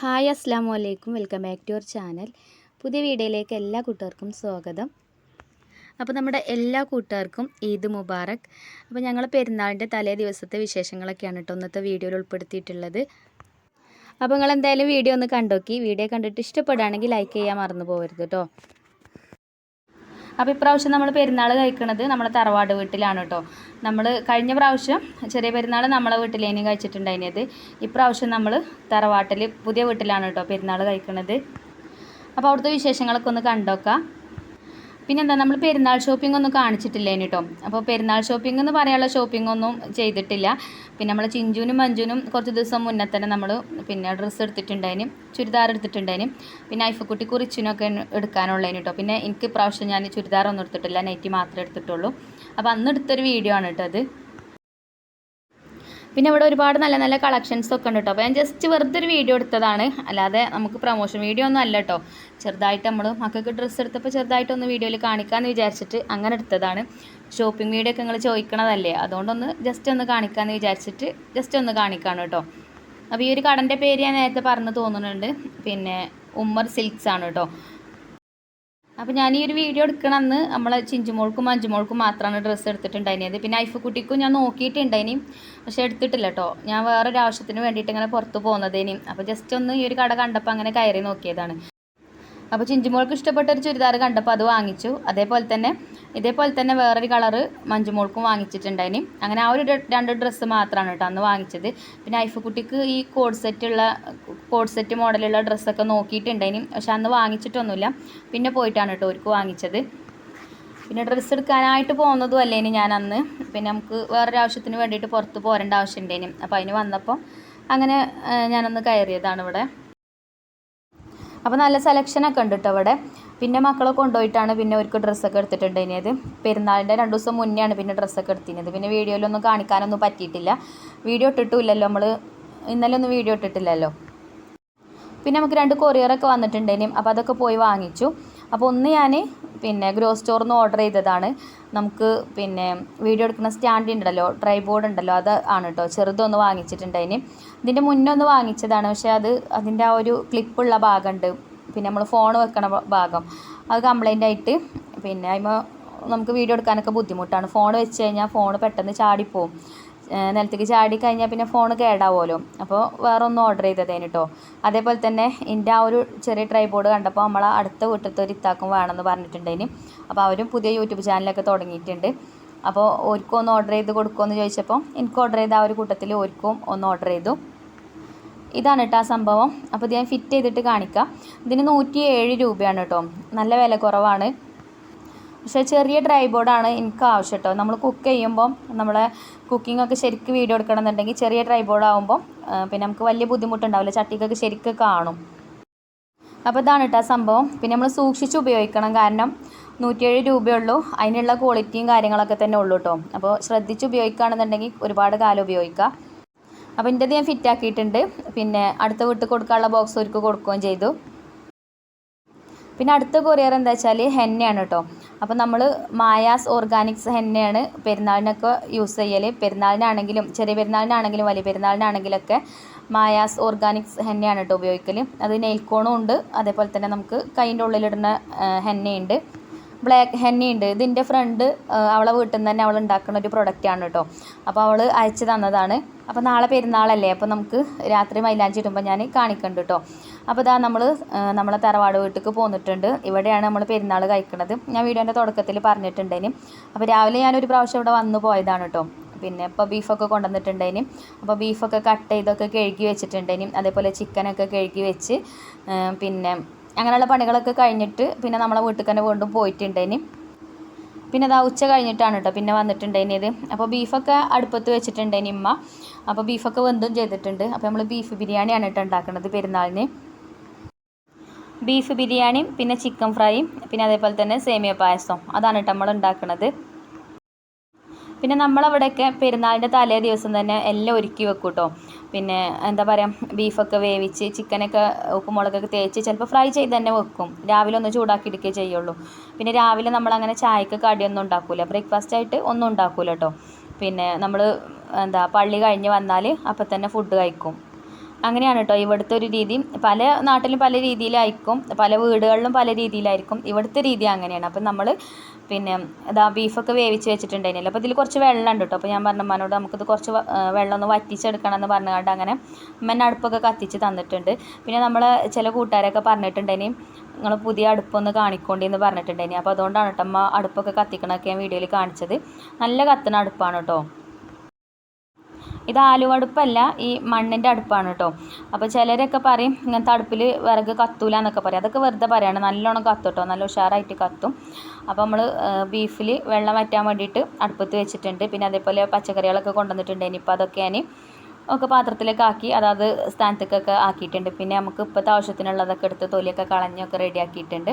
Hi അസ്സാം അലൈക്കും welcome back to your channel. പുതിയ വീഡിയോയിലേക്ക് എല്ലാ കൂട്ടുകാർക്കും സ്വാഗതം. അപ്പോൾ നമ്മുടെ എല്ലാ കൂട്ടുകാർക്കും ഈദ് മുബാറക്. അപ്പോൾ ഞങ്ങൾ പെരുന്നാളിന്റെ തലേ ദിവസത്തെ വിശേഷങ്ങളൊക്കെയാണ് കേട്ടോ ഇന്നത്തെ വീഡിയോയിൽ ഉൾപ്പെടുത്തിയിട്ടുള്ളത്. അപ്പോൾ നിങ്ങൾ എന്തായാലും വീഡിയോ ഒന്ന് കണ്ടോക്കി. വീഡിയോ കണ്ടിട്ട് ഇഷ്ടപ്പെടുകയാണെങ്കിൽ ലൈക്ക് ചെയ്യാൻ മറന്നു പോകരുത് കേട്ടോ. അപ്പോൾ ഇപ്രാവശ്യം നമ്മൾ പെരുന്നാൾ കഴിക്കുന്നത് നമ്മളെ തറവാട് വീട്ടിലാണ് കേട്ടോ നമ്മൾ കഴിഞ്ഞ പ്രാവശ്യം ചെറിയ പെരുന്നാൾ നമ്മളെ വീട്ടിലേനും കഴിച്ചിട്ടുണ്ടായിരുന്നത് ഇപ്രാവശ്യം നമ്മൾ തറവാട്ടിൽ പുതിയ വീട്ടിലാണ് കേട്ടോ പെരുന്നാൾ കഴിക്കുന്നത് അപ്പോൾ അവിടുത്തെ വിശേഷങ്ങളൊക്കെ ഒന്ന് കണ്ടോക്കാം. പിന്നെന്താ നമ്മൾ പെരുന്നാൾ ഷോപ്പിംഗ് ഒന്നും കാണിച്ചിട്ടില്ല കേട്ടോ അപ്പോൾ പെരുന്നാൾ ഷോപ്പിംഗ് എന്ന് പറയാനുള്ള ഷോപ്പിംഗ് ഒന്നും ചെയ്തിട്ടില്ല. പിന്നെ നമ്മൾ ചിഞ്ചുനും മഞ്ജുനും കുറച്ച് ദിവസം മുന്നേ തന്നെ നമ്മൾ പിന്നെ ഡ്രസ്സ് എടുത്തിട്ടുണ്ടായിന് ചുരിദാർ എടുത്തിട്ടുണ്ടായിന്. പിന്നെ ഐഫക്കുട്ടി കുറിച്ചിനൊക്കെ എടുക്കാനുള്ളതിന് കേട്ടോ പിന്നെ എനിക്ക് ഇപ്രാവശ്യം ഞാൻ ചുരിദാർ ഒന്നും എടുത്തിട്ടില്ല നൈറ്റി മാത്രമേ എടുത്തിട്ടുള്ളൂ. അപ്പോൾ അന്ന് എടുത്തൊരു വീഡിയോ ആണ് കേട്ടോ അത്. പിന്നെ ഇവിടെ ഒരുപാട് നല്ല നല്ല കളക്ഷൻസ് ഒക്കെ ഉണ്ട് കേട്ടോ അപ്പോൾ ഞാൻ ജസ്റ്റ് വെറുതെ ഒരു വീഡിയോ എടുത്തതാണ്. അല്ലാതെ നമുക്ക് പ്രൊമോഷൻ വീഡിയോ ഒന്നും അല്ല കേട്ടോ ചെറുതായിട്ട് നമ്മൾ മക്കൾക്ക് ഡ്രസ്സ് എടുത്തപ്പോൾ ചെറുതായിട്ടൊന്ന് വീഡിയോയിൽ കാണിക്കാമെന്ന് വിചാരിച്ചിട്ട് അങ്ങനെ എടുത്തതാണ്. ഷോപ്പിംഗ് വീഡിയോ ഒക്കെ നിങ്ങൾ ചോദിക്കണതല്ലേ? അതുകൊണ്ടൊന്ന് ജസ്റ്റ് ഒന്ന് കാണിക്കാമെന്ന് വിചാരിച്ചിട്ട് ജസ്റ്റ് ഒന്ന് കാണിക്കാണ് കേട്ടോ അപ്പോൾ ഈ ഒരു കടന്റെ പേര് ഞാൻ നേരത്തെ പറഞ്ഞു തോന്നുന്നുണ്ട്. പിന്നെ ഉമ്മർ സിൽക്സ് ആണ് കേട്ടോ അപ്പോൾ ഞാൻ ഈ ഒരു വീഡിയോ എടുക്കണമെന്ന് നമ്മളെ ചിഞ്ചുമോൾക്കും മഞ്ചുമോൾക്കും മാത്രമാണ് ഡ്രസ്സ് എടുത്തിട്ടുണ്ടായിരുന്നത്. പിന്നെ ഐഫ് കുട്ടിക്കും ഞാൻ നോക്കിയിട്ടുണ്ടായിനി പക്ഷേ എടുത്തിട്ടില്ല കേട്ടോ ഞാൻ വേറൊരു ആവശ്യത്തിന് വേണ്ടിയിട്ട് ഇങ്ങനെ പുറത്ത് പോകുന്നതേനി അപ്പോൾ ജസ്റ്റ് ഒന്ന് ഈ ഒരു കട കണ്ടപ്പോൾ അങ്ങനെ കയറി നോക്കിയതാണ്. അപ്പോൾ ചിഞ്ചുമോൾക്ക് ഇഷ്ടപ്പെട്ട ഒരു ചുരിദാർ കണ്ടപ്പോൾ അത് വാങ്ങിച്ചു. അതേപോലെ തന്നെ ഇതേപോലെ തന്നെ വേറൊരു കളറ് മഞ്ജുമോൾക്കും വാങ്ങിച്ചിട്ടുണ്ടായിന് അങ്ങനെ ആ ഒരു രണ്ട് ഡ്രസ്സ് മാത്രമാണ് കേട്ടോ അന്ന് വാങ്ങിച്ചത്. പിന്നെ ഐഫ് ഐഫക്കുട്ടിക്ക് ഈ കോഡ് സെറ്റുള്ള കോഡ് സെറ്റ് മോഡലുള്ള ഡ്രസ്സൊക്കെ നോക്കിയിട്ടുണ്ടായിന് പക്ഷെ അന്ന് വാങ്ങിച്ചിട്ടൊന്നുമില്ല. പിന്നെ പോയിട്ടാണ് കേട്ടോ അവർക്ക് വാങ്ങിച്ചത്. പിന്നെ ഡ്രസ്സ് എടുക്കാനായിട്ട് പോകുന്നതും അല്ലേന് ഞാൻ അന്ന്. പിന്നെ നമുക്ക് വേറൊരു ആവശ്യത്തിന് വേണ്ടിയിട്ട് പുറത്ത് പോരേണ്ട ആവശ്യമുണ്ടേനും അപ്പോൾ അതിന് വന്നപ്പോൾ അങ്ങനെ ഞാനൊന്ന് കയറിയതാണ് ഇവിടെ. അപ്പോൾ നല്ല സെലക്ഷനൊക്കെ ഉണ്ട് കേട്ടോ ഇവിടെ. പിന്നെ മക്കളെ കൊണ്ടുപോയിട്ടാണ് പിന്നെ അവർക്ക് ഡ്രസ്സൊക്കെ എടുത്തിട്ടുണ്ടായിരുന്നത്. പെരുന്നാളിന്റെ രണ്ട് ദിവസം മുന്നെയാണ് പിന്നെ ഡ്രസ്സൊക്കെ എടുത്തിരുന്നത്. പിന്നെ വീഡിയോയിലൊന്നും കാണിക്കാനൊന്നും പറ്റിയിട്ടില്ല. വീഡിയോ ഇട്ടിട്ടുമില്ലല്ലോ നമ്മൾ ഇന്നലെ ഒന്നും വീഡിയോ ഇട്ടിട്ടില്ലല്ലോ. പിന്നെ നമുക്ക് രണ്ട് കൊറിയറൊക്കെ വന്നിട്ടുണ്ടേനും അപ്പോൾ അതൊക്കെ പോയി വാങ്ങിച്ചു. അപ്പോൾ ഒന്ന് ഞാൻ പിന്നെ ഗ്രോ സ്റ്റോറിൽ നിന്ന് ഓർഡർ ചെയ്തതാണ്. നമുക്ക് പിന്നെ വീഡിയോ എടുക്കുന്ന സ്റ്റാൻഡ് ഉണ്ടല്ലോ ട്രൈബോർഡ് ഉണ്ടല്ലോ അത് ആണ് കേട്ടോ. ചെറുതൊന്ന് വാങ്ങിച്ചിട്ടുണ്ടായിന് ഇതിന്റെ മുന്നേ ഒന്ന് വാങ്ങിച്ചതാണ്. പക്ഷേ അത് അതിന്റെ ആ ഒരു ക്ലിപ്പുള്ള ഭാഗമുണ്ട്. പിന്നെ നമ്മൾ ഫോൺ വെക്കണ ഭാഗം. അത് കംപ്ലൈന്റ് ആയിട്ട് പിന്നെ അതിമ നമുക്ക് വീഡിയോ എടുക്കാനൊക്കെ ബുദ്ധിമുട്ടാണ്. ഫോൺ വെച്ച് കഴിഞ്ഞാൽ ഫോൺ പെട്ടെന്ന് ചാടിപ്പോവും. നിലത്തേക്ക് ചാടി കഴിഞ്ഞാൽ പിന്നെ ഫോൺ കേടാവുമല്ലോ അപ്പോൾ വേറെ ഒന്നും ഓർഡർ ചെയ്തതേന് കേട്ടോ അതേപോലെ തന്നെ എന്റെ ആ ഒരു ചെറിയ ട്രൈബോർഡ് കണ്ടപ്പോൾ നമ്മൾ അടുത്ത വീട്ടിലത്തെ ഒരു ഇത്താക്കും വേണമെന്ന് പറഞ്ഞിട്ടുണ്ടേന്. അപ്പോൾ അവരും പുതിയ യൂട്യൂബ് ചാനലൊക്കെ തുടങ്ങിയിട്ടുണ്ട്. അപ്പോൾ ഓർക്കും ഒന്ന് ഓർഡർ ചെയ്ത് കൊടുക്കുമെന്ന് ചോദിച്ചപ്പോൾ എനിക്ക് ഓർഡർ ചെയ്ത ആ ഒരു കൂട്ടത്തിൽ ഓർക്കും ഒന്ന് ഓർഡർ ചെയ്തു. ഇതാണ് കേട്ടോ ആ സംഭവം. അപ്പോൾ ഇത് ഞാൻ ഫിറ്റ് ചെയ്തിട്ട് കാണിക്കാം. ഇതിന് നൂറ്റി ഏഴ് രൂപയാണ് കേട്ടോ നല്ല വില കുറവാണ്. പക്ഷേ ചെറിയ ഡ്രൈ ബോർഡാണ് എനിക്ക് ആവശ്യം കേട്ടോ നമ്മൾ കുക്ക് ചെയ്യുമ്പോൾ നമ്മളെ കുക്കിംഗ് ഒക്കെ ശരിക്ക് വീഡിയോ എടുക്കണമെന്നുണ്ടെങ്കിൽ ചെറിയ ഡ്രൈ ബോർഡ് ആകുമ്പോൾ പിന്നെ നമുക്ക് വലിയ ബുദ്ധിമുട്ടുണ്ടാവില്ല. ചട്ടിക്കൊക്കെ ശരിക്ക് കാണും. അപ്പോൾ ഇതാണ് കേട്ടോ സംഭവം. പിന്നെ നമ്മൾ സൂക്ഷിച്ച് ഉപയോഗിക്കണം. കാരണം നൂറ്റിയേഴ് രൂപയുള്ളൂ. അതിനുള്ള ക്വാളിറ്റിയും കാര്യങ്ങളൊക്കെ തന്നെ ഉള്ളൂ കേട്ടോ അപ്പോൾ ശ്രദ്ധിച്ച് ഉപയോഗിക്കുകയാണെന്നുണ്ടെങ്കിൽ ഒരുപാട് കാലം ഉപയോഗിക്കാം. അപ്പോൾ എന്റെ ഞാൻ ഫിറ്റ് ആക്കിയിട്ടുണ്ട്. പിന്നെ അടുത്ത വീട്ടിൽ കൊടുക്കാനുള്ള ബോക്സ് ഒരുക്ക് കൊടുക്കുകയും ചെയ്തു. പിന്നെ അടുത്ത കൊറിയർ എന്താ വെച്ചാൽ ഹെന്നയാണ് കേട്ടോ അപ്പോൾ നമ്മൾ മായാസ് ഓർഗാനിക്സ് ഹെന്നയാണ് പെരുന്നാളിനൊക്കെ യൂസ് ചെയ്യൽ പെരുന്നാളിനാണെങ്കിലും ചെറിയ പെരുന്നാളിനാണെങ്കിലും വലിയ പെരുന്നാളിനാണെങ്കിലൊക്കെ മായാസ് ഓർഗാനിക്സ് ഹെന്നയാണ് കേട്ടോ ഉപയോഗിക്കൽ അത് നെയിൽക്കോണും ഉണ്ട്. അതേപോലെ തന്നെ നമുക്ക് കൈന്റെ ഉള്ളിലിടുന്ന ഹെന്നയുണ്ട്. ബ്ലാക്ക് ഹെന്നി ഉണ്ട്. ഇതിന്റെ ഫ്രണ്ട് അവളെ വീട്ടിൽ നിന്ന് തന്നെ അവൾ ഉണ്ടാക്കുന്ന ഒരു പ്രൊഡക്റ്റാണ് കേട്ടോ അപ്പോൾ അവൾ അയച്ചു തന്നതാണ്. അപ്പോൾ നാളെ പെരുന്നാളല്ലേ അപ്പോൾ നമുക്ക് രാത്രി മൈലാഞ്ചി ഇടുമ്പോൾ ഞാൻ കാണിക്കുന്നുണ്ട് കേട്ടോ അപ്പോൾ ഇതാ നമ്മൾ നമ്മളെ തറവാട് വീട്ടിലേക്ക് പോന്നിട്ടുണ്ട്. ഇവിടെയാണ് നമ്മൾ പെരുന്നാൾ കഴിക്കുന്നത് ഞാൻ വീഡിയോന്റെ തുടക്കത്തിൽ പറഞ്ഞിട്ടുണ്ടേനും. അപ്പോൾ രാവിലെ ഞാനൊരു പ്രാവശ്യം ഇവിടെ വന്നു പോയതാണ് കേട്ടോ പിന്നെ ഇപ്പോൾ ബീഫൊക്കെ കൊണ്ടുവന്നിട്ടുണ്ടേനും. അപ്പോൾ ബീഫൊക്കെ കട്ട് ചെയ്തൊക്കെ കഴുകി വെച്ചിട്ടുണ്ടേനും. അതേപോലെ ചിക്കനൊക്കെ കഴുകി വെച്ച് പിന്നെ അങ്ങനെയുള്ള പണികളൊക്കെ കഴിഞ്ഞിട്ട് പിന്നെ നമ്മളെ വീട്ടിൽ തന്നെ വീണ്ടും പോയിട്ടുണ്ടേന് പിന്നെ അതാ ഉച്ച കഴിഞ്ഞിട്ടാണ് കേട്ടോ പിന്നെ വന്നിട്ടുണ്ടേനിയത് അപ്പോൾ ബീഫൊക്കെ അടുപ്പത്ത് വെച്ചിട്ടുണ്ടേനി ഇമ്മ. അപ്പോൾ ബീഫൊക്കെ വെന്തും ചെയ്തിട്ടുണ്ട്. അപ്പോൾ നമ്മൾ ബീഫ് ബിരിയാണിയാണ് കേട്ടോ ഉണ്ടാക്കുന്നത് പെരുന്നാളിന്. ബീഫ് ബിരിയാണിയും പിന്നെ ചിക്കൻ ഫ്രൈയും പിന്നെ അതേപോലെ തന്നെ സേമിയ പായസം അതാണ് കേട്ടോ നമ്മൾ ഉണ്ടാക്കുന്നത് പിന്നെ നമ്മളവിടെയൊക്കെ പെരുന്നാളിന്റെ തലേ ദിവസം തന്നെ എല്ലാം ഒരുക്കി വെക്കും കേട്ടോ പിന്നെ എന്താ പറയുക ബീഫൊക്കെ വേവിച്ച് ചിക്കനൊക്കെ ഉപ്പും മുളകൊക്കെ തേച്ച് ചിലപ്പോൾ ഫ്രൈ ചെയ്ത് തന്നെ വെക്കും. രാവിലെ ഒന്ന് ചൂടാക്കി എടുക്കുകയേ ചെയ്യുള്ളൂ. പിന്നെ രാവിലെ നമ്മളങ്ങനെ ചായക്ക് കടിയൊന്നും ഉണ്ടാക്കില്ല ബ്രേക്ക്ഫാസ്റ്റ് ആയിട്ട് ഒന്നും ഉണ്ടാക്കില്ല കേട്ടോ പിന്നെ നമ്മൾ എന്താ പള്ളി കഴിഞ്ഞ് വന്നാൽ അപ്പം തന്നെ ഫുഡ് കഴിക്കും. അങ്ങനെയാണ് കേട്ടോ ഇവിടുത്തെ ഒരു രീതി. പല നാട്ടിലും പല രീതിയിലായിരിക്കും. പല വീടുകളിലും പല രീതിയിലായിരിക്കും ഇവിടുത്തെ രീതി അങ്ങനെയാണ്. അപ്പം നമ്മൾ പിന്നെ ഇതാ ബീഫൊക്കെ വേവിച്ച് വെച്ചിട്ടുണ്ടായിരുന്നില്ല? അപ്പോൾ ഇതിൽ കുറച്ച് വെള്ളം ഉണ്ട് കേട്ടോ. അപ്പോൾ ഞാൻ പറഞ്ഞ അമ്മനോട് നമുക്കിത് കുറച്ച് വെള്ളം ഒന്ന് വറ്റിച്ചെടുക്കണം എന്ന് പറഞ്ഞുകൊണ്ട് അങ്ങനെ അമ്മ അടുപ്പൊക്കെ കത്തിച്ച് തന്നിട്ടുണ്ട്. പിന്നെ നമ്മൾ ചില കൂട്ടുകാരൊക്കെ പറഞ്ഞിട്ടുണ്ടേനി നിങ്ങൾ പുതിയ അടുപ്പൊന്ന് കാണിക്കൊണ്ടി എന്ന് പറഞ്ഞിട്ടുണ്ടേനി അപ്പോൾ അതുകൊണ്ടാണ് കേട്ടോ അമ്മ അടുപ്പൊക്കെ കത്തിക്കണമൊക്കെ ഞാൻ വീഡിയോയിൽ കാണിച്ചത്. നല്ല കത്തുന്ന അടുപ്പാണ് കേട്ടോ. ഇത് ആലുവടുപ്പല്ല ഈ മണ്ണിന്റെ അടുപ്പാണ് കേട്ടോ. അപ്പോൾ ചിലരൊക്കെ പറയും ഇങ്ങനത്തെ അടുപ്പിൽ വിറക് കത്തൂല എന്നൊക്കെ പറയും. അതൊക്കെ വെറുതെ പറയാണ്. നല്ലോണം കത്തും കേട്ടോ. നല്ല ഉഷാറായിട്ട് കത്തും. അപ്പോൾ നമ്മൾ ബീഫിൽ വെള്ളം വറ്റാൻ വേണ്ടിയിട്ട് അടുപ്പത്ത് വെച്ചിട്ടുണ്ട്. പിന്നെ അതേപോലെ പച്ചക്കറികളൊക്കെ കൊണ്ടുവന്നിട്ടുണ്ട്. ഇനിയിപ്പോൾ അതൊക്കെ ഞാൻ ഒക്കെ പാത്രത്തിലേക്ക് ആക്കി അതായത് സ്ഥാനത്തേക്കൊക്കെ ആക്കിയിട്ടുണ്ട്. പിന്നെ നമുക്ക് ഇപ്പോഴത്തെ ആവശ്യത്തിനുള്ളതൊക്കെ എടുത്ത് തൊലിയൊക്കെ കളഞ്ഞൊക്കെ റെഡിയാക്കിയിട്ടുണ്ട്.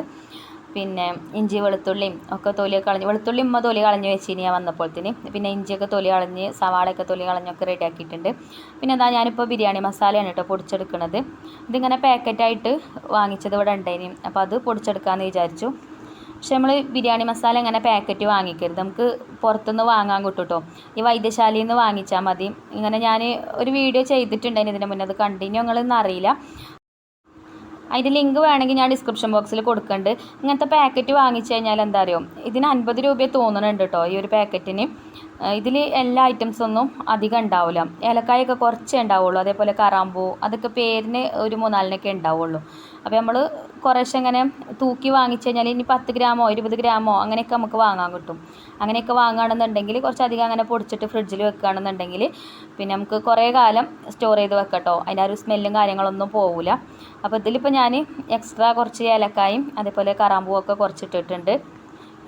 പിന്നെ ഇഞ്ചി വെളുത്തുള്ളിയും ഒക്കെ തൊലിയൊക്കെ കളഞ്ഞ് വെളുത്തുള്ളി ഉമ്മ തൊലി കളഞ്ഞ് വെച്ചിനി ഞാൻ വന്നപ്പോഴത്തേന്. പിന്നെ ഇഞ്ചിയൊക്കെ തൊലി കളഞ്ഞ് സവാളയൊക്കെ തൊലി കളഞ്ഞൊക്കെ റെഡിയാക്കിയിട്ടുണ്ട് പിന്നെ എന്താ ഞാനിപ്പോൾ ബിരിയാണി മസാലയാണ് കേട്ടോ പൊടിച്ചെടുക്കുന്നത് ഇതിങ്ങനെ പാക്കറ്റായിട്ട് വാങ്ങിച്ചത് ഇവിടെ ഉണ്ടായിനി അപ്പോൾ അത് പൊടിച്ചെടുക്കാമെന്ന് വിചാരിച്ചു. പക്ഷെ നമ്മൾ ബിരിയാണി മസാല ഇങ്ങനെ പാക്കറ്റ് വാങ്ങിക്കരുത്. നമുക്ക് പുറത്തുനിന്ന് വാങ്ങാൻ കിട്ടും കേട്ടോ ഈ വൈദ്യശാലയിൽ നിന്ന് വാങ്ങിച്ചാൽ മതി. ഇങ്ങനെ ഞാൻ ഒരു വീഡിയോ ചെയ്തിട്ടുണ്ടായിരുന്നു ഇതിന് മുന്നേ. അത് കണ്ടിന്യൂ നിങ്ങളൊന്നും അറിയില്ല. അതിന്റെ ലിങ്ക് വേണമെങ്കിൽ ഞാൻ ഡിസ്ക്രിപ്ഷൻ ബോക്സിൽ കൊടുക്കുന്നുണ്ട് ഇങ്ങനത്തെ പാക്കറ്റ് വാങ്ങിച്ചു കഴിഞ്ഞാൽ എന്താ അറിയോ? ഇതിന് അൻപത് രൂപ തോന്നുന്നുണ്ട് കേട്ടോ ഈ ഒരു പാക്കറ്റിന് ഇതിൽ എല്ലാ ഐറ്റംസ് ഒന്നും അധികം ഉണ്ടാവില്ല ഏലക്കായൊക്കെ കുറച്ചേ ഉണ്ടാവുള്ളൂ. അതേപോലെ കറാമ്പൂ അതൊക്കെ പേരിന് ഒരു മൂന്നാലിനൊക്കെ ഉണ്ടാവുള്ളൂ. അപ്പോൾ നമ്മൾ കുറേശ്ശെ ഇങ്ങനെ തൂക്കി വാങ്ങിച്ചു കഴിഞ്ഞാൽ ഇനി പത്ത് ഗ്രാമോ ഇരുപത് ഗ്രാമോ അങ്ങനെയൊക്കെ നമുക്ക് വാങ്ങാൻ കിട്ടും. അങ്ങനെയൊക്കെ വാങ്ങുകയാണെന്നുണ്ടെങ്കിൽ കുറച്ചധികം അങ്ങനെ പൊടിച്ചിട്ട് ഫ്രിഡ്ജിൽ വെക്കുകയാണെന്നുണ്ടെങ്കിൽ പിന്നെ നമുക്ക് കുറേ കാലം സ്റ്റോർ ചെയ്ത് വെക്കട്ടോ അതിന്റെ ആ ഒരു സ്മെല്ലും കാര്യങ്ങളൊന്നും പോവില്ല അപ്പോൾ ഇതിലിപ്പോൾ ഞാൻ എക്സ്ട്രാ കുറച്ച് ഏലക്കായും അതേപോലെ കറാമ്പൂവൊക്കെ കുറച്ചിട്ടിട്ടുണ്ട്.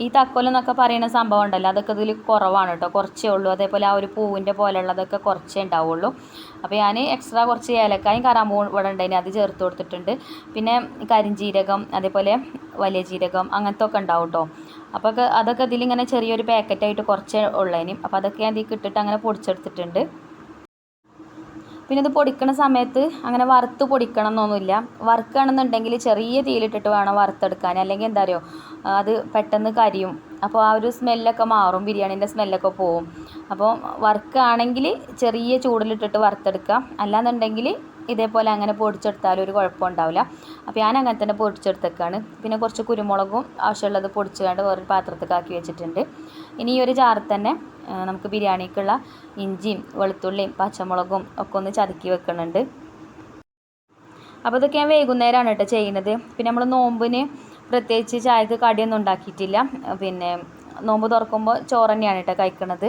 ഈ തക്കോലം എന്നൊക്കെ പറയുന്ന സംഭവം ഉണ്ടല്ലോ അതൊക്കെ ഇതിൽ കുറവാണ് കേട്ടോ കുറച്ചേ ഉള്ളൂ. അതേപോലെ ആ ഒരു പൂവിന്റെ പോലെയുള്ളതൊക്കെ കുറച്ചേ ഉണ്ടാവുള്ളൂ. അപ്പോൾ ഞാൻ എക്സ്ട്രാ കുറച്ച് ഏലക്കായും കറാമ്പൂവും ഇവിടെ ഉണ്ടായിന് അത് ചേർത്ത് കൊടുത്തിട്ടുണ്ട്. പിന്നെ കരിഞ്ജീരകം അതേപോലെ വലിയ ജീരകം അങ്ങനത്തെ ഒക്കെ ഉണ്ടാവും കേട്ടോ അപ്പോൾ അതൊക്കെ ഇതിലിങ്ങനെ ചെറിയൊരു പാക്കറ്റായിട്ട് കുറച്ചേ ഉള്ളതിന് അപ്പോൾ അതൊക്കെ ഞാൻ ഇതിൽ ഇട്ടിട്ട് അങ്ങനെ പൊടിച്ചെടുത്തിട്ടുണ്ട്. പിന്നെ ഇത് പൊടിക്കണ സമയത്ത് അങ്ങനെ വറുത്ത് പൊടിക്കണം എന്നൊന്നുമില്ല. വറുക്കുകയാണെന്നുണ്ടെങ്കിൽ ചെറിയ തീയിലിട്ടിട്ട് വേണം വറുത്തെടുക്കാൻ. അല്ലെങ്കിൽ എന്താ പറയുക അത് പെട്ടെന്ന് കരിയും. അപ്പോൾ ആ ഒരു സ്മെല്ലൊക്കെ മാറും ബിരിയാണീന്റെ സ്മെല്ലൊക്കെ പോവും. അപ്പോൾ വറുക്കുകയാണെങ്കിൽ ചെറിയ ചൂടിലിട്ടിട്ട് വറുത്തെടുക്കാം അല്ലാന്നുണ്ടെങ്കിൽ ഇതേപോലെ അങ്ങനെ പൊടിച്ചെടുത്താലും ഒരു കുഴപ്പമുണ്ടാവില്ല. അപ്പോൾ ഞാൻ അങ്ങനെ തന്നെ പൊടിച്ചെടുത്തേക്കാണ്. പിന്നെ കുറച്ച് കുരുമുളകും ആവശ്യമുള്ളത് പൊടിച്ചുകൊണ്ട് വേറൊരു പാത്രത്തേക്ക് ആക്കി വെച്ചിട്ടുണ്ട്. ഇനി ഈ ഒരു ജാറിൽ തന്നെ നമുക്ക് ബിരിയാണിക്കുള്ള ഇഞ്ചിയും വെളുത്തുള്ളിയും പച്ചമുളകും ഒക്കെ ഒന്ന് ചതുക്കി വെക്കുന്നുണ്ട് അപ്പോൾ ഇതൊക്കെ ഞാൻ വൈകുന്നേരമാണ് കേട്ടോ ചെയ്യുന്നത്. പിന്നെ നമ്മൾ നോമ്പിന് പ്രത്യേകിച്ച് ചായക്ക് കടിയൊന്നും ഉണ്ടാക്കിയിട്ടില്ല. പിന്നെ നോമ്പ് തുറക്കുമ്പോൾ ചോറ് തന്നെയാണ് കേട്ടോ കഴിക്കണത്.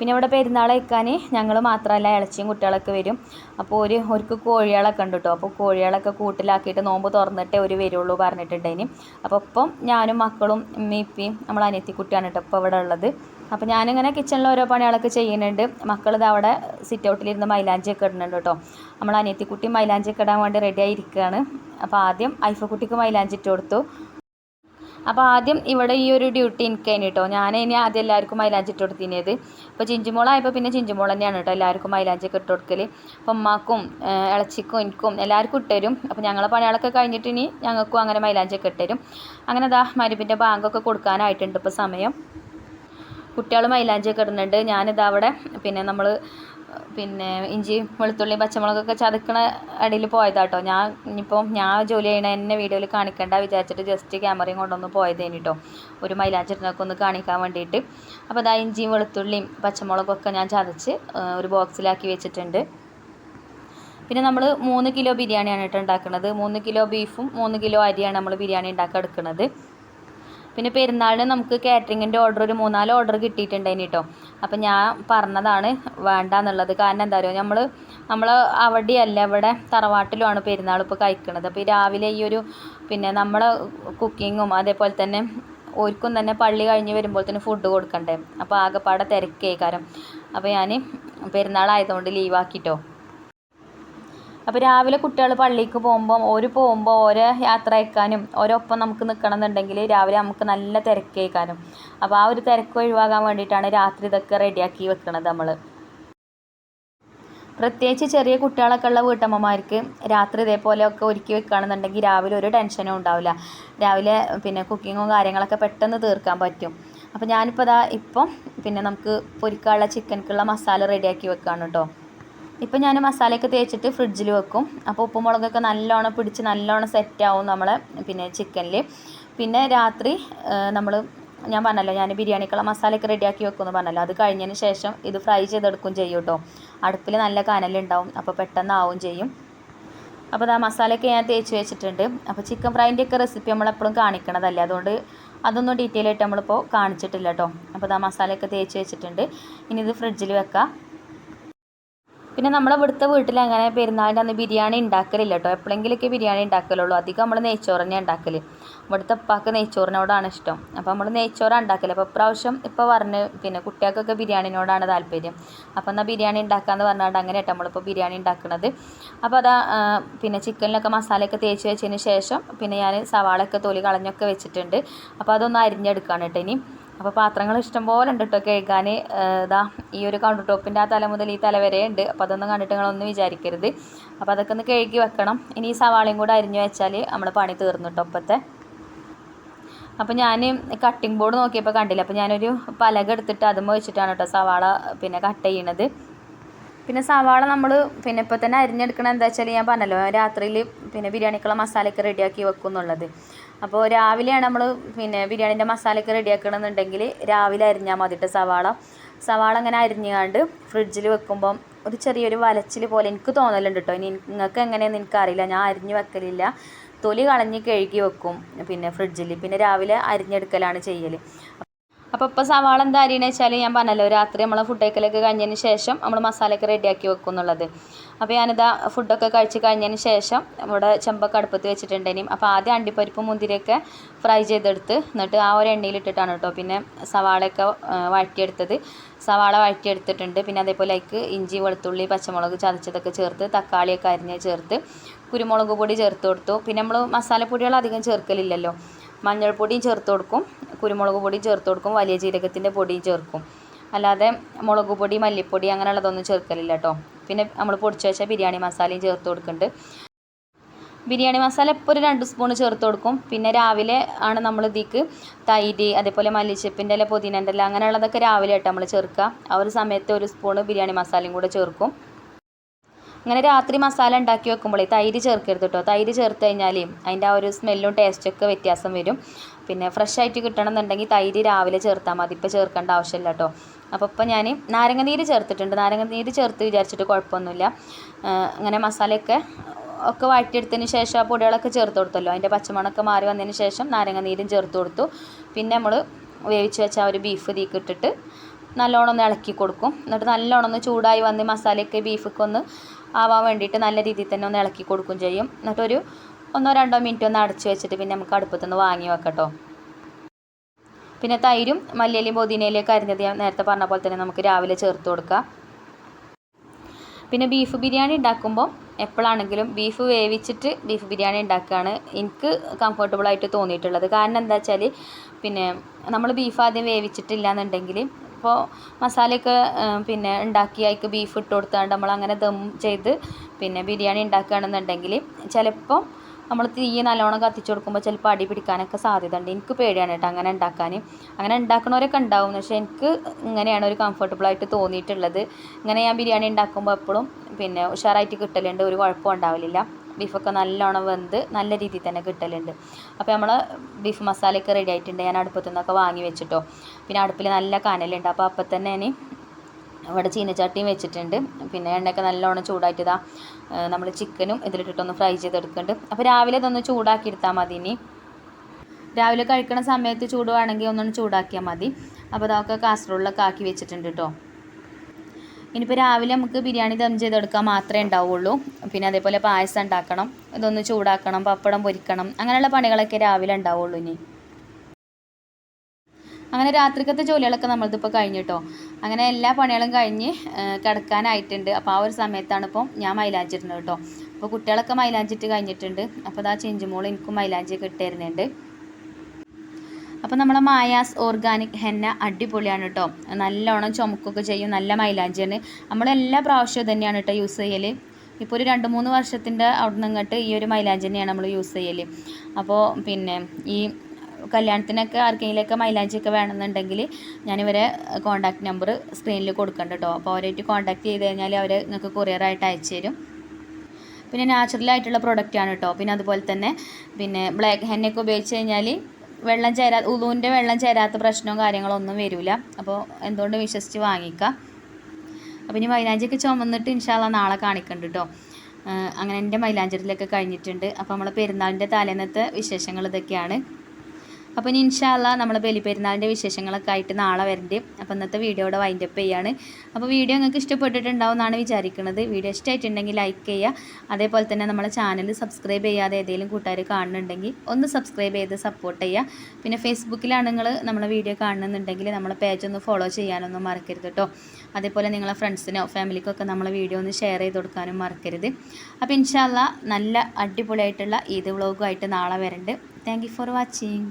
പിന്നെ ഇവിടെ പെരുന്നാൾ വയ്ക്കാൻ ഞങ്ങൾ മാത്രമല്ല ഇളച്ചിയും കുട്ടികളൊക്കെ വരും. അപ്പോൾ ഒരു അവർക്ക് കോഴികളൊക്കെ ഉണ്ട് കേട്ടോ അപ്പോൾ കോഴികളൊക്കെ കൂട്ടിലാക്കിയിട്ട് നോമ്പ് തുറന്നിട്ടേ ഒരു വരുള്ളൂ പറഞ്ഞിട്ടുണ്ടേന് അപ്പോൾ ഇപ്പം ഞാനും മക്കളും ഉമ്മയും നമ്മൾ അനിയത്തിക്കുട്ടിയാണ് കേട്ടോ ഇപ്പോൾ ഇവിടെ ഉള്ളത്. അപ്പോൾ ഞാനിങ്ങനെ കിച്ചണിൽ ഓരോ പണികളൊക്കെ ചെയ്യുന്നുണ്ട്. മക്കളിത് അവിടെ സിറ്റ് ഔട്ടിലിരുന്ന് മൈലാഞ്ചിയൊക്കെ ഇടുന്നുണ്ട് കേട്ടോ നമ്മൾ അനിയത്തിക്കുട്ടി മൈലാഞ്ചിയൊക്കെ ഇടാൻ വേണ്ടി റെഡി ആയിരിക്കുകയാണ് അപ്പോൾ ആദ്യം ഐഫക്കുട്ടിക്ക് മൈലാഞ്ചി ഇട്ട് കൊടുത്തു. അപ്പോൾ ആദ്യം ഇവിടെ ഈ ഒരു ഡ്യൂട്ടി എനിക്കേനി കേട്ടോ ഞാൻ ഇനി ആദ്യം എല്ലാവർക്കും മൈലാഞ്ചി ഇട്ട് കൊടുത്തിനത്. അപ്പോൾ ചിഞ്ചുമോളായപ്പോൾ പിന്നെ ചിഞ്ചുമോൾ തന്നെയാണ് കേട്ടോ എല്ലാവർക്കും മൈലാഞ്ചി ഒക്കെ ഇട്ട് കൊടുക്കൽ അപ്പം ഉമ്മാക്കും ഇളച്ചിക്കും എനിക്കും എല്ലാവർക്കും ഇട്ടുതരും അപ്പോൾ ഞങ്ങളെ പണികളൊക്കെ കഴിഞ്ഞിട്ട് ഇനി ഞങ്ങൾക്കും അങ്ങനെ മൈലാഞ്ചി ഒക്കെ ഇട്ടുതരും അങ്ങനെ ദാ മരുപ്പിന്റെ ബാങ്കൊക്കെ കൊടുക്കാനായിട്ടുണ്ട് ഇപ്പോൾ സമയം. കുട്ടികൾ മൈലാഞ്ചിയൊക്കെ ഇടുന്നുണ്ട്. ഞാനിതാ അവിടെ പിന്നെ നമ്മൾ പിന്നെ ഇഞ്ചി വെളുത്തുള്ളി പച്ചമുളകൊക്കെ ചതക്കണ അടിയിൽ പോയതാട്ടോ. ഞാൻ ഇനിയിപ്പോൾ ഞാൻ ജോലി ചെയ്യണ എന്നെ വീഡിയോയിൽ കാണിക്കണ്ട വിചാരിച്ചിട്ട് ജസ്റ്റ് ക്യാമറയും കൊണ്ടൊന്ന് പോയതേനി കേട്ടോ ഒരു മൈലാഞ്ചിരുന്നൊക്കെ ഒന്ന് കാണിക്കാൻ വേണ്ടിയിട്ട്. അപ്പോൾ അതാ ഇഞ്ചിയും വെളുത്തുള്ളിയും പച്ചമുളകൊക്കെ ഞാൻ ചതച്ച് ഒരു ബോക്സിലാക്കി വെച്ചിട്ടുണ്ട്. പിന്നെ നമ്മൾ മൂന്ന് കിലോ ബിരിയാണിയാണ് കേട്ടോ ഉണ്ടാക്കുന്നത് മൂന്ന് കിലോ ബീഫും മൂന്ന് കിലോ അരിയാണ് നമ്മൾ ബിരിയാണി ഉണ്ടാക്കി എടുക്കുന്നത് പിന്നെ പെരുന്നാളിന് നമുക്ക് കാറ്ററിങ്ങിന്റെ ഓർഡർ ഒരു മൂന്നാൽ ഓർഡർ കിട്ടിയിട്ടുണ്ടായിന് കേട്ടോ അപ്പം ഞാൻ പറഞ്ഞതാണ് വേണ്ട എന്നുള്ളത് കാരണം എന്താ പറയുക നമ്മൾ നമ്മൾ അവിടെയല്ല ഇവിടെ തറവാട്ടിലുമാണ് പെരുന്നാൾ ഇപ്പോൾ കഴിക്കുന്നത് അപ്പോൾ രാവിലെ ഈ ഒരു പിന്നെ നമ്മളെ കുക്കിങ്ങും അതേപോലെ തന്നെ ഓർക്കും തന്നെ പള്ളി കഴിഞ്ഞ് വരുമ്പോൾ തന്നെ ഫുഡ് കൊടുക്കണ്ടേ? അപ്പോൾ ആകെപ്പാടെ തിരക്കേക്കാരം അപ്പോൾ ഞാൻ പെരുന്നാളായതുകൊണ്ട് ലീവാക്കിട്ടോ അപ്പോൾ രാവിലെ കുട്ടികൾ പള്ളിക്ക് പോകുമ്പോൾ ഓര് പോകുമ്പോൾ ഓരോ യാത്ര അയക്കാനും ഓരോപ്പം നമുക്ക് നിൽക്കണം എന്നുണ്ടെങ്കിൽ രാവിലെ നമുക്ക് നല്ല തിരക്കേക്കാനും അപ്പോൾ ആ ഒരു തിരക്ക് ഒഴിവാകാൻ വേണ്ടിയിട്ടാണ് രാത്രി ഇതൊക്കെ റെഡിയാക്കി വെക്കുന്നത് നമ്മൾ പ്രത്യേകിച്ച് ചെറിയ കുട്ടികളൊക്കെ ഉള്ള വീട്ടമ്മമാർക്ക് രാത്രി ഇതേപോലെയൊക്കെ ഒരുക്കി വെക്കുകയാണെന്നുണ്ടെങ്കിൽ രാവിലെ ഒരു ടെൻഷനും ഉണ്ടാവില്ല. രാവിലെ പിന്നെ കുക്കിങ്ങും കാര്യങ്ങളൊക്കെ പെട്ടെന്ന് തീർക്കാൻ പറ്റും. അപ്പോൾ ഞാനിപ്പോൾ ഇതാ ഇപ്പം പിന്നെ നമുക്ക് പൊരിക്കാനുള്ള ചിക്കൻക്കുള്ള മസാല റെഡിയാക്കി വെക്കുകയാണ് കേട്ടോ ഇപ്പം ഞാൻ മസാലയൊക്കെ തേച്ചിട്ട് ഫ്രിഡ്ജിൽ വെക്കും. അപ്പോൾ ഉപ്പും മുളകൊക്കെ നല്ലോണം പിടിച്ച് നല്ലോണം സെറ്റാവും നമ്മളെ പിന്നെ ചിക്കനിൽ പിന്നെ രാത്രി നമ്മൾ ഞാൻ പറഞ്ഞല്ലോ ഞാൻ ബിരിയാണിക്കുള്ള മസാലയൊക്കെ റെഡിയാക്കി വെക്കുമെന്ന് പറഞ്ഞല്ലോ. അത് കഴിഞ്ഞതിന് ശേഷം ഇത് ഫ്രൈ ചെയ്തെടുക്കും ചെയ്യും കേട്ടോ അടുപ്പിൽ നല്ല കനലുണ്ടാവും അപ്പോൾ പെട്ടെന്ന് ആവും ചെയ്യും. അപ്പോൾ ആ മസാലയൊക്കെ ഞാൻ തേച്ച് വെച്ചിട്ടുണ്ട്. അപ്പോൾ ചിക്കൻ ഫ്രൈന്റെ ഒക്കെ റെസിപ്പി നമ്മളെപ്പോഴും കാണിക്കണതല്ലേ. അതുകൊണ്ട് അതൊന്നും ഡീറ്റെയിൽ ആയിട്ട് നമ്മളിപ്പോൾ കാണിച്ചിട്ടില്ല കേട്ടോ അപ്പോൾ ആ മസാലയൊക്കെ തേച്ച് വെച്ചിട്ടുണ്ട്. ഇനി ഇത് ഫ്രിഡ്ജിൽ വെക്കാം. പിന്നെ നമ്മളെ ഇവിടുത്തെ വീട്ടിൽ അങ്ങനെ പെരുന്നാളിന്റെ അന്ന് ബിരിയാണി ഉണ്ടാക്കലില്ല കേട്ടോ എപ്പോഴെങ്കിലൊക്കെ ബിരിയാണി ഉണ്ടാക്കലുള്ളൂ. അധികം നമ്മൾ നെയ്ച്ചോറ് തന്നെ ഉണ്ടാക്കൽ ഇവിടുത്തെ ഉപ്പാക്ക് നെയ്ച്ചോറിനോടാണ് ഇഷ്ടം. അപ്പോൾ നമ്മൾ നെയ്ച്ചോറാണ് ഉണ്ടാക്കൽ അപ്പോൾ ഇപ്രാവശ്യം ഇപ്പോൾ പറഞ്ഞ് പിന്നെ കുട്ടികൾക്കൊക്കെ ബിരിയാണിനോടാണ് താല്പര്യം. അപ്പോൾ എന്നാൽ ബിരിയാണി ഉണ്ടാക്കാമെന്ന് പറഞ്ഞാൽ അങ്ങനെ കേട്ടോ നമ്മളിപ്പോൾ ബിരിയാണി ഉണ്ടാക്കുന്നത് അപ്പോൾ അതാ പിന്നെ ചിക്കനിലൊക്കെ മസാലയൊക്കെ തേച്ച് വെച്ചതിന് ശേഷം പിന്നെ ഞാൻ സവാളയൊക്കെ തൊലി കളഞ്ഞൊക്കെ വെച്ചിട്ടുണ്ട്. അപ്പോൾ അതൊന്ന് അരിഞ്ഞെടുക്കുകയാണ് കേട്ടോ ഇനി. അപ്പോൾ പാത്രങ്ങൾ ഇഷ്ടംപോലെ ഉണ്ട് കേട്ടോ കഴുകാൻ ഇതാ ഈ ഒരു കൗണ്ടർ ടോപ്പിന്റെ ആ തല മുതൽ ഈ തല വരെ ഉണ്ട്. അപ്പോൾ അതൊന്നും കണ്ടിട്ട് നിങ്ങളൊന്നും വിചാരിക്കരുത്. അപ്പോൾ അതൊക്കെ ഒന്ന് കഴുകി വെക്കണം. ഇനി ഈ സവാളയും കൂടെ അരിഞ്ഞു വെച്ചാൽ നമ്മൾ പണി തീർന്നു കേട്ടോ ഇപ്പോഴത്തെ അപ്പോൾ ഞാൻ കട്ടിംഗ് ബോർഡ് നോക്കിയപ്പോൾ കണ്ടില്ല? അപ്പോൾ ഞാനൊരു പലക എടുത്തിട്ട് അതും വെച്ചിട്ടാണ് കേട്ടോ സവാള പിന്നെ കട്ട് ചെയ്യണത്. പിന്നെ സവാള നമ്മൾ പിന്നെ ഇപ്പോൾ തന്നെ അരിഞ്ഞെടുക്കണം എന്താ വെച്ചാൽ ഞാൻ പറഞ്ഞല്ലോ രാത്രിയിൽ പിന്നെ ബിരിയാണിക്കുള്ള മസാലയൊക്കെ റെഡിയാക്കി വെക്കും എന്നുള്ളത് അപ്പോൾ രാവിലെയാണ് നമ്മൾ പിന്നെ ബിരിയാണീന്റെ മസാലയൊക്കെ റെഡിയാക്കണമെന്നുണ്ടെങ്കിൽ രാവിലെ അരിഞ്ഞാൽ മതിട്ട് സവാള. സവാള അങ്ങനെ അരിഞ്ഞാണ്ട് ഫ്രിഡ്ജിൽ വെക്കുമ്പം ഒരു ചെറിയൊരു വലച്ചിൽ പോലെ എനിക്ക് തോന്നലുണ്ട് കേട്ടോ ഇനി നിങ്ങൾക്ക് എങ്ങനെയാണെന്ന് എനിക്കറിയില്ല. ഞാൻ അരിഞ്ഞ് വെക്കലില്ല. തൊലി കളഞ്ഞ് കഴുകി വെക്കും. പിന്നെ ഫ്രിഡ്ജിൽ പിന്നെ രാവിലെ അരിഞ്ഞെടുക്കലാണ് ചെയ്യൽ അപ്പോൾ ഇപ്പോൾ സവാള എന്താ അരിയണ വെച്ചാൽ ഞാൻ പറഞ്ഞല്ലോ രാത്രി നമ്മൾ ഫുഡ് കഴിക്കലൊക്കെ കഴിഞ്ഞതിന് ശേഷം നമ്മൾ മസാലയൊക്കെ റെഡിയാക്കി വെക്കും എന്നുള്ളത്. അപ്പോൾ ഞാനിതാ ഫുഡൊക്കെ കഴിച്ച് കഴിഞ്ഞതിന് ശേഷം ഇവിടെ ചെമ്പൊക്കെ അടുപ്പത്ത് വെച്ചിട്ടുണ്ടെങ്കിലും അപ്പോൾ ആദ്യം അണ്ടിപ്പരിപ്പ് മുന്തിരിയൊക്കെ ഫ്രൈ ചെയ്തെടുത്ത് എന്നിട്ട് ആ ഒരു എണ്ണയിൽ എണ്ണയിലിട്ടിട്ടാണ് കേട്ടോ പിന്നെ സവാളയൊക്കെ വഴറ്റിയെടുത്തത്. സവാള വഴറ്റിയെടുത്തിട്ടുണ്ട് പിന്നെ അതേപോലെ അതിലേക്ക് ഇഞ്ചി വെളുത്തുള്ളി പച്ചമുളക് ചതച്ചതൊക്കെ ചേർത്ത് തക്കാളിയൊക്കെ അരിഞ്ഞ് ചേർത്ത് കുരുമുളക് പൊടി ചേർത്ത് കൊടുത്തു. പിന്നെ നമ്മൾ മസാലപ്പൊടികൾ അധികം ചേർക്കലില്ലല്ലോ. മഞ്ഞൾപ്പൊടിയും ചേർത്ത് കൊടുക്കും. കുരുമുളക് പൊടിയും ചേർത്ത് കൊടുക്കും. വലിയ ജീരകത്തിന്റെ പൊടിയും ചേർക്കും. അല്ലാതെ മുളക് പൊടി മല്ലിപ്പൊടി അങ്ങനെയുള്ളതൊന്നും ചേർക്കലില്ല കേട്ടോ പിന്നെ നമ്മൾ പൊടിച്ച് വെച്ച ബിരിയാണി മസാലയും ചേർത്ത് കൊടുക്കുന്നുണ്ട് ബിരിയാണി മസാല ഇപ്പോൾ ഒരു രണ്ട് സ്പൂൺ ചേർത്ത് കൊടുക്കും. പിന്നെ രാവിലെ ആണ് നമ്മൾ ഇതിക്ക് തൈര് അതേപോലെ മല്ലിച്ചപ്പിന്റെ ഇല പുതിനന്റെ ഇല അങ്ങനെയുള്ളതൊക്കെ രാവിലെ ആയിട്ട് നമ്മൾ ചേർക്കുക. ആ ഒരു സമയത്ത് ഒരു സ്പൂൺ ബിരിയാണി മസാലയും കൂടെ ചേർക്കും. അങ്ങനെ രാത്രി മസാല ഉണ്ടാക്കി വെക്കുമ്പോഴേ തൈര് ചേർക്കരുത് കേട്ടോ തൈര് ചേർത്ത് കഴിഞ്ഞാൽ അതിന്റെ ആ ഒരു സ്മെല്ലും ടേസ്റ്റൊക്കെ വ്യത്യാസം വരും. പിന്നെ ഫ്രഷ് ആയിട്ട് കിട്ടണമെന്നുണ്ടെങ്കിൽ തൈര് രാവിലെ ചേർത്താൽ മതി. ഇപ്പോൾ ചേർക്കേണ്ട ആവശ്യമില്ല കേട്ടോ അപ്പോൾ ഇപ്പോൾ ഞാൻ നാരങ്ങ നീര് ചേർത്തിട്ടുണ്ട്. നാരങ്ങ നീര് ചേർത്ത് വിചാരിച്ചിട്ട് കുഴപ്പമൊന്നുമില്ല. അങ്ങനെ മസാലയൊക്കെ ഒക്കെ വാട്ടിയെടുത്തതിന് ശേഷം ആ പൊടികളൊക്കെ ചേർത്ത് കൊടുത്തല്ലോ. അതിന്റെ പച്ചമണമൊക്കെ മാറി വന്നതിന് ശേഷം നാരങ്ങ നീരും ചേർത്ത് കൊടുത്തു. പിന്നെ നമ്മൾ വേവിച്ച് വെച്ച ആ ഒരു ബീഫ് തീക്ക് ഇട്ടിട്ട് നല്ലോണം ഒന്ന് ഇളക്കി കൊടുക്കും. എന്നിട്ട് നല്ലോണം ഒന്ന് ചൂടായി വന്ന് മസാലയൊക്കെ ബീഫൊക്കെ ഒന്ന് ആവാൻ വേണ്ടിയിട്ട് നല്ല രീതിയിൽ തന്നെ ഒന്ന് ഇളക്കി കൊടുക്കും ചെയ്യും. എന്നിട്ടൊരു ഒന്നോ രണ്ടോ മിനിറ്റ് ഒന്ന് അടച്ചു വെച്ചിട്ട് പിന്നെ നമുക്ക് അടുപ്പത്തുനിന്ന് വാങ്ങി വെക്കട്ടോ. പിന്നെ തൈരും മല്ലിയിലയും പുതിനയിലേക്ക് അരിഞ്ഞത് ഞാൻ നേരത്തെ പറഞ്ഞ പോലെ തന്നെ നമുക്ക് രാവിലെ ചേർത്ത് കൊടുക്കാം. പിന്നെ ബീഫ് ബിരിയാണി ഉണ്ടാക്കുമ്പോൾ എപ്പോഴാണെങ്കിലും ബീഫ് വേവിച്ചിട്ട് ബീഫ് ബിരിയാണി ഉണ്ടാക്കുകയാണ് എനിക്ക് കംഫർട്ടബിളായിട്ട് തോന്നിയിട്ടുള്ളത്. കാരണം എന്താ വെച്ചാൽ പിന്നെ നമ്മൾ ബീഫ് ആദ്യം വേവിച്ചിട്ടില്ല എന്നുണ്ടെങ്കിൽ ഇപ്പോൾ മസാലയൊക്കെ പിന്നെ ഉണ്ടാക്കി അതിക്ക് ബീഫ് ഇട്ട് കൊടുത്താണ്ട് നമ്മൾ അങ്ങനെ ദം ചെയ്ത് പിന്നെ ബിരിയാണി ഉണ്ടാക്കുകയാണെന്നുണ്ടെങ്കിൽ ചിലപ്പോൾ നമ്മൾ തീ നല്ലോണം കത്തിച്ചു കൊടുക്കുമ്പോൾ ചിലപ്പോൾ അടി പിടിക്കാനൊക്കെ സാധ്യത ഉണ്ട് എനിക്ക് പേടിയാണ് കേട്ടോ അങ്ങനെ ഉണ്ടാക്കാൻ. അങ്ങനെ ഉണ്ടാക്കുന്നവരൊക്കെ ഉണ്ടാവും. പക്ഷേ എനിക്ക് ഇങ്ങനെയാണ് ഒരു കംഫർട്ടബിളായിട്ട് തോന്നിയിട്ടുള്ളത്. ഇങ്ങനെ ഞാൻ ബിരിയാണി ഉണ്ടാക്കുമ്പോൾ എപ്പോഴും പിന്നെ ഉഷാറായിട്ട് കിട്ടലുണ്ട്. ഒരു കുഴപ്പം ഉണ്ടാവില്ല ബീഫൊക്കെ നല്ലോണം വെന്ത് നല്ല രീതിയിൽ തന്നെ കിട്ടലുണ്ട്. അപ്പോൾ നമ്മൾ ബീഫ് മസാലയൊക്കെ റെഡി ആയിട്ടുണ്ട്. ഞാൻ അടുപ്പത്തു നിന്നൊക്കെ വാങ്ങി വെച്ചിട്ടോ. പിന്നെ അടുപ്പിൽ നല്ല കനലുണ്ട്. അപ്പോൾ അപ്പം തന്നെ ഇനി ഇവിടെ ചീനച്ചട്ടിയും വെച്ചിട്ടുണ്ട്. പിന്നെ എണ്ണയൊക്കെ നല്ലോണം ചൂടായിട്ട് ഇതാ നമ്മൾ ചിക്കനും ഇതിലിട്ടിട്ടൊന്ന് ഫ്രൈ ചെയ്തെടുക്കുന്നുണ്ട്. അപ്പോൾ രാവിലെ ഇതൊന്ന് ചൂടാക്കി എടുത്താൽ മതി ഇനി. രാവിലെ കഴിക്കുന്ന സമയത്ത് ചൂടുവാണെങ്കിൽ ഒന്നൊന്ന് ചൂടാക്കിയാൽ മതി. അപ്പോൾ അതൊക്കെ കാസറോളിലൊക്കെ ആക്കി വെച്ചിട്ടുണ്ട് കേട്ടോ ഇനിയിപ്പോൾ രാവിലെ നമുക്ക് ബിരിയാണി ദം ചെയ്തെടുക്കാൻ മാത്രമേ ഉണ്ടാവുള്ളൂ. പിന്നെ അതേപോലെ പായസം ഉണ്ടാക്കണം ഇതൊന്ന് ചൂടാക്കണം പപ്പടം പൊരിക്കണം അങ്ങനെയുള്ള പണികളൊക്കെ രാവിലെ ഉണ്ടാവുള്ളൂ ഇനി. അങ്ങനെ രാത്രിക്കത്തെ ജോലികളൊക്കെ നമ്മളിതിപ്പോൾ കഴിഞ്ഞിട്ടോ. അങ്ങനെ എല്ലാ പണികളും കഴിഞ്ഞ് കിടക്കാനായിട്ടുണ്ട്. അപ്പോൾ ആ ഒരു സമയത്താണ് ഇപ്പം ഞാൻ മൈലാഞ്ചി ഇടുന്നത് കേട്ടോ. അപ്പോൾ കുട്ടികളൊക്കെ മൈലാഞ്ചിട്ട് കഴിഞ്ഞിട്ടുണ്ട്. അപ്പോൾ അതാ ചെഞ്ചുമോൾ എനിക്കും മൈലാഞ്ചി കിട്ടിയിരുന്നുണ്ട് അപ്പോൾ നമ്മളെ മായാസ് ഓർഗാനിക് ഹെന്ന അടിപൊളിയാണ് കേട്ടോ നല്ലോണം ചുമക്കൊക്കെ ചെയ്യും നല്ല മൈലാഞ്ചിയാണ്. നമ്മളെല്ലാ പ്രാവശ്യവും തന്നെയാണ് കേട്ടോ യൂസ് ചെയ്യൽ ഇപ്പോൾ ഒരു രണ്ട് മൂന്ന് വർഷത്തിന്റെ അവിടെ നിന്ന് ഇങ്ങോട്ട് ഈ ഒരു മൈലാഞ്ചി തന്നെയാണ് നമ്മൾ യൂസ് ചെയ്യൽ അപ്പോൾ പിന്നെ ഈ കല്യാണത്തിനൊക്കെ ആർക്കെങ്കിലുമൊക്കെ മൈലാഞ്ചിയൊക്കെ വേണമെന്നുണ്ടെങ്കിൽ ഞാനിവരെ കോൺടാക്ട് നമ്പർ സ്ക്രീനിൽ കൊടുക്കുന്നുണ്ട് കേട്ടോ അപ്പോൾ അവരായിട്ട് കോൺടാക്ട് ചെയ്ത് കഴിഞ്ഞാൽ അവർ നിങ്ങൾക്ക് കൊറിയറായിട്ട് അയച്ചു തരും. പിന്നെ നാച്ചുറലായിട്ടുള്ള പ്രൊഡക്റ്റാണ് കേട്ടോ പിന്നെ അതുപോലെ തന്നെ പിന്നെ ബ്ലാക്ക് ഹെന്നൊക്കെ ഉപയോഗിച്ച് കഴിഞ്ഞാൽ വെള്ളം ചേരാ ഉളുവിന്റെ വെള്ളം ചേരാത്ത പ്രശ്നവും കാര്യങ്ങളൊന്നും വരില്ല അപ്പോൾ എന്തുകൊണ്ട് വിശ്വസിച്ച് വാങ്ങിക്കാം? അപ്പോൾ ഇനി മൈലാഞ്ചിയൊക്കെ ചുമന്നിട്ട് ഇൻഷാല്ല നാളെ കാണിക്കുന്നുണ്ട് കേട്ടോ അങ്ങനെ എന്റെ മൈലാഞ്ചിരിലൊക്കെ കഴിഞ്ഞിട്ടുണ്ട്. അപ്പോൾ നമ്മളെ പെരുന്നാളിന്റെ തലേന്നത്തെ വിശേഷങ്ങൾ ഇതൊക്കെയാണ്. അപ്പോൾ ഇനി ഇൻഷാല്ല നമ്മൾ ബലിപ്പെരുന്നാളിന്റെ വിശേഷങ്ങളൊക്കെ ആയിട്ട് നാളെ വരണ്ട്. അപ്പോൾ ഇന്നത്തെ വീഡിയോയുടെ വൈൻഡപ്പ് ചെയ്യാണ്. അപ്പോൾ വീഡിയോ നിങ്ങൾക്ക് ഇഷ്ടപ്പെട്ടിട്ടുണ്ടാവും എന്നാണ് വിചാരിക്കുന്നത് വീഡിയോ ഇഷ്ടമായിട്ടുണ്ടെങ്കിൽ ലൈക്ക് ചെയ്യുക. അതേപോലെ തന്നെ നമ്മളെ ചാനൽ സബ്സ്ക്രൈബ് ചെയ്യാതെ ഏതെങ്കിലും കൂട്ടുകാർ കാണുന്നുണ്ടെങ്കിൽ ഒന്ന് സബ്സ്ക്രൈബ് ചെയ്ത് സപ്പോർട്ട് ചെയ്യുക. പിന്നെ ഫേസ്ബുക്കിലാണ് നിങ്ങൾ നമ്മളെ വീഡിയോ കാണുന്നുണ്ടെങ്കിൽ നമ്മളെ പേജ് ഒന്ന് ഫോളോ ചെയ്യാനൊന്നും മറക്കരുത് കേട്ടോ അതേപോലെ നിങ്ങളെ ഫ്രണ്ട്സിനോ ഫാമിലിക്കൊക്കെ നമ്മളെ വീഡിയോ ഒന്ന് ഷെയർ ചെയ്ത് കൊടുക്കാനും മറക്കരുത്. അപ്പോൾ ഇൻഷാല്ല നല്ല അടിപൊളിയായിട്ടുള്ള ഈദ് വ്ളോഗുമായിട്ട് നാളെ വരണ്ട്. Thank for watching